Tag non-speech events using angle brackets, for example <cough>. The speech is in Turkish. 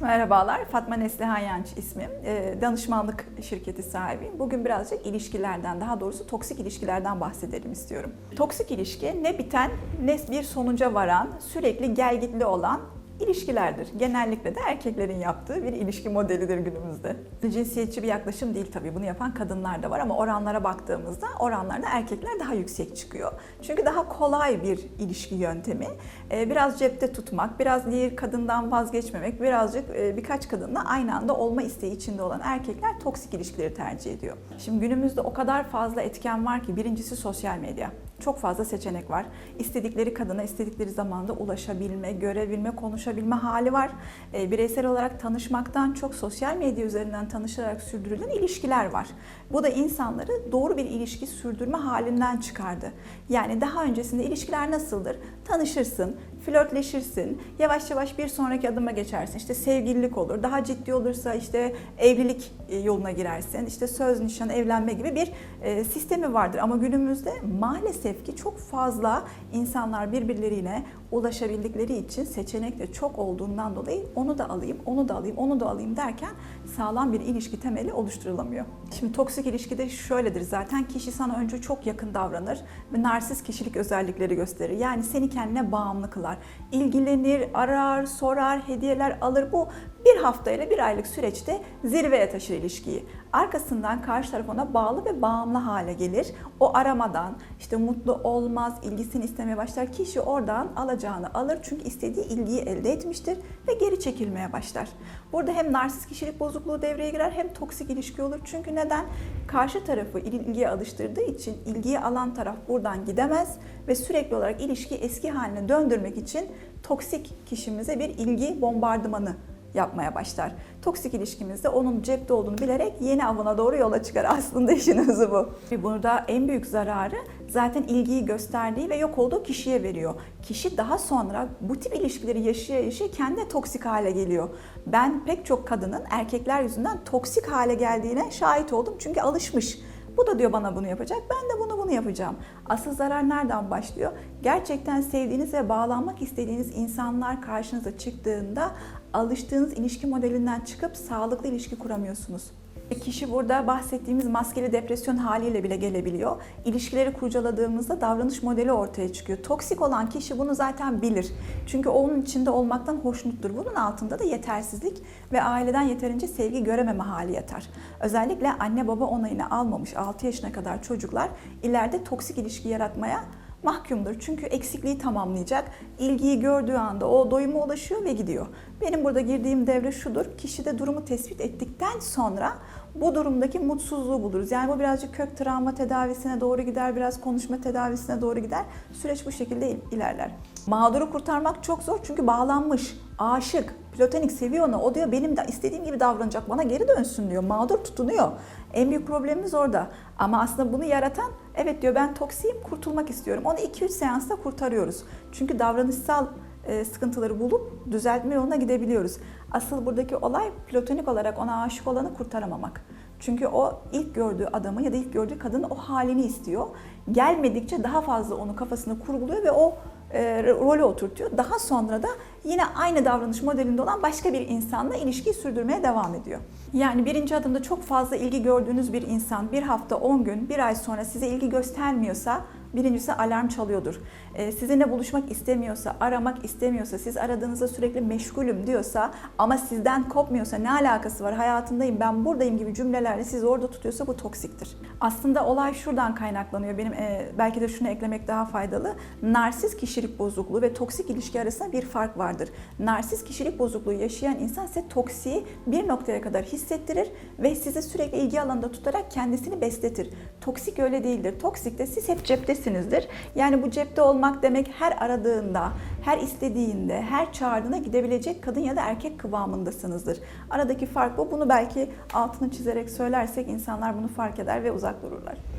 Merhabalar, Fatma Neslihan Yanç ismim. Ee, Danışmanlık şirketi sahibiyim. Bugün birazcık ilişkilerden, daha doğrusu toksik ilişkilerden bahsedelim istiyorum. Toksik ilişki ne biten ne bir sonuca varan, sürekli gelgitli olan ilişkilerdir. Genellikle de erkeklerin yaptığı bir ilişki modelidir günümüzde. Cinsiyetçi bir yaklaşım değil tabii. Bunu yapan kadınlar da var ama oranlara baktığımızda oranlarda erkekler daha yüksek çıkıyor. Çünkü daha kolay bir ilişki yöntemi. Ee, Biraz cepte tutmak, biraz diğer kadından vazgeçmemek, birazcık e, birkaç kadınla aynı anda olma isteği içinde olan erkekler toksik ilişkileri tercih ediyor. Şimdi günümüzde o kadar fazla etken var ki birincisi sosyal medya. Çok fazla seçenek var. İstedikleri kadına istedikleri zamanda ulaşabilme, görebilme, konuşabilme hali var. E, bireysel olarak tanışmaktan çok sosyal medya üzerinden tanışarak sürdürülen ilişkiler var. Bu da insanları doğru bir ilişki sürdürme halinden çıkardı. Yani daha öncesinde ilişkiler nasıldır? Tanışırsın, flörtleşirsin, yavaş yavaş bir sonraki adıma geçersin. İşte sevgililik olur, daha ciddi olursa işte evlilik e, yoluna girersin. İşte söz, nişan, evlenme gibi bir e, sistemi vardır. Ama günümüzde maalesef ki çok fazla insanlar birbirleriyle ulaşabildikleri için seçenek de çok olduğundan dolayı onu da alayım, onu da alayım, onu da alayım derken sağlam bir ilişki temeli oluşturulamıyor. Şimdi toksik ilişkide şöyledir zaten kişi sana önce çok yakın davranır ve narsist kişilik özellikleri gösterir. Yani seni kendine bağımlı kılar. İlgilenir, arar, sorar, hediyeler alır. Bu bir haftayla bir aylık süreçte zirveye taşır ilişkiyi. Arkasından karşı taraf ona bağlı ve bağımlı hale gelir. O aramadan işte mutlu olmaz, ilgisini istemeye başlar. Kişi oradan alacağını alır çünkü istediği ilgiyi elde etmiştir ve geri çekilmeye başlar. Burada hem narsist kişilik bozukluğu devreye girer hem toksik ilişki olur. Çünkü neden? Karşı tarafı ilgiye alıştırdığı için ilgiyi alan taraf buradan gidemez ve sürekli olarak ilişkiyi eski haline döndürmek için toksik kişimize bir ilgi bombardımanı yapmaya başlar. Toksik ilişkimizde onun cepte olduğunu bilerek yeni avına doğru yola çıkar. Aslında <laughs> işin özü bu. Burada en büyük zararı zaten ilgiyi gösterdiği ve yok olduğu kişiye veriyor. Kişi daha sonra bu tip ilişkileri yaşaya yaşaya kendi toksik hale geliyor. Ben pek çok kadının erkekler yüzünden toksik hale geldiğine şahit oldum. Çünkü alışmış. Bu da diyor bana bunu yapacak, ben de bunu bunu yapacağım. Asıl zarar nereden başlıyor? Gerçekten sevdiğiniz ve bağlanmak istediğiniz insanlar karşınıza çıktığında alıştığınız ilişki modelinden çıkıp sağlıklı ilişki kuramıyorsunuz. Kişi burada bahsettiğimiz maskeli depresyon haliyle bile gelebiliyor. İlişkileri kurcaladığımızda davranış modeli ortaya çıkıyor. Toksik olan kişi bunu zaten bilir. Çünkü onun içinde olmaktan hoşnuttur. Bunun altında da yetersizlik ve aileden yeterince sevgi görememe hali yatar. Özellikle anne baba onayını almamış 6 yaşına kadar çocuklar ileride toksik ilişki yaratmaya mahkumdur. Çünkü eksikliği tamamlayacak. İlgiyi gördüğü anda o doyuma ulaşıyor ve gidiyor. Benim burada girdiğim devre şudur. Kişide durumu tespit ettikten sonra bu durumdaki mutsuzluğu buluruz. Yani bu birazcık kök travma tedavisine doğru gider, biraz konuşma tedavisine doğru gider. Süreç bu şekilde il- ilerler. Mağduru kurtarmak çok zor çünkü bağlanmış, aşık, platonik seviyor onu. O diyor benim de istediğim gibi davranacak, bana geri dönsün diyor. Mağdur tutunuyor. En büyük problemimiz orada. Ama aslında bunu yaratan evet diyor ben toksiyim, kurtulmak istiyorum. Onu 2-3 seansta kurtarıyoruz. Çünkü davranışsal e, sıkıntıları bulup düzeltme yoluna gidebiliyoruz. Asıl buradaki olay platonik olarak ona aşık olanı kurtaramamak. Çünkü o ilk gördüğü adamı ya da ilk gördüğü kadının o halini istiyor. Gelmedikçe daha fazla onu kafasına kurguluyor ve o e, rolü oturtuyor. Daha sonra da yine aynı davranış modelinde olan başka bir insanla ilişkiyi sürdürmeye devam ediyor. Yani birinci adımda çok fazla ilgi gördüğünüz bir insan bir hafta, 10 gün, bir ay sonra size ilgi göstermiyorsa birincisi alarm çalıyordur. Ee, sizinle buluşmak istemiyorsa, aramak istemiyorsa, siz aradığınızda sürekli meşgulüm diyorsa ama sizden kopmuyorsa ne alakası var hayatındayım ben buradayım gibi cümlelerle sizi orada tutuyorsa bu toksiktir. Aslında olay şuradan kaynaklanıyor. Benim e, belki de şunu eklemek daha faydalı. Narsist kişilik bozukluğu ve toksik ilişki arasında bir fark vardır. Narsist kişilik bozukluğu yaşayan insan size toksiği bir noktaya kadar hissettirir ve sizi sürekli ilgi alanında tutarak kendisini besletir. Toksik öyle değildir. Toksik de siz hep ceptesinizdir. Yani bu cepte olmak demek her aradığında, her istediğinde, her çağırdığına gidebilecek kadın ya da erkek kıvamındasınızdır. Aradaki fark bu. Bunu belki altını çizerek söylersek insanlar bunu fark eder ve uzak dururlar.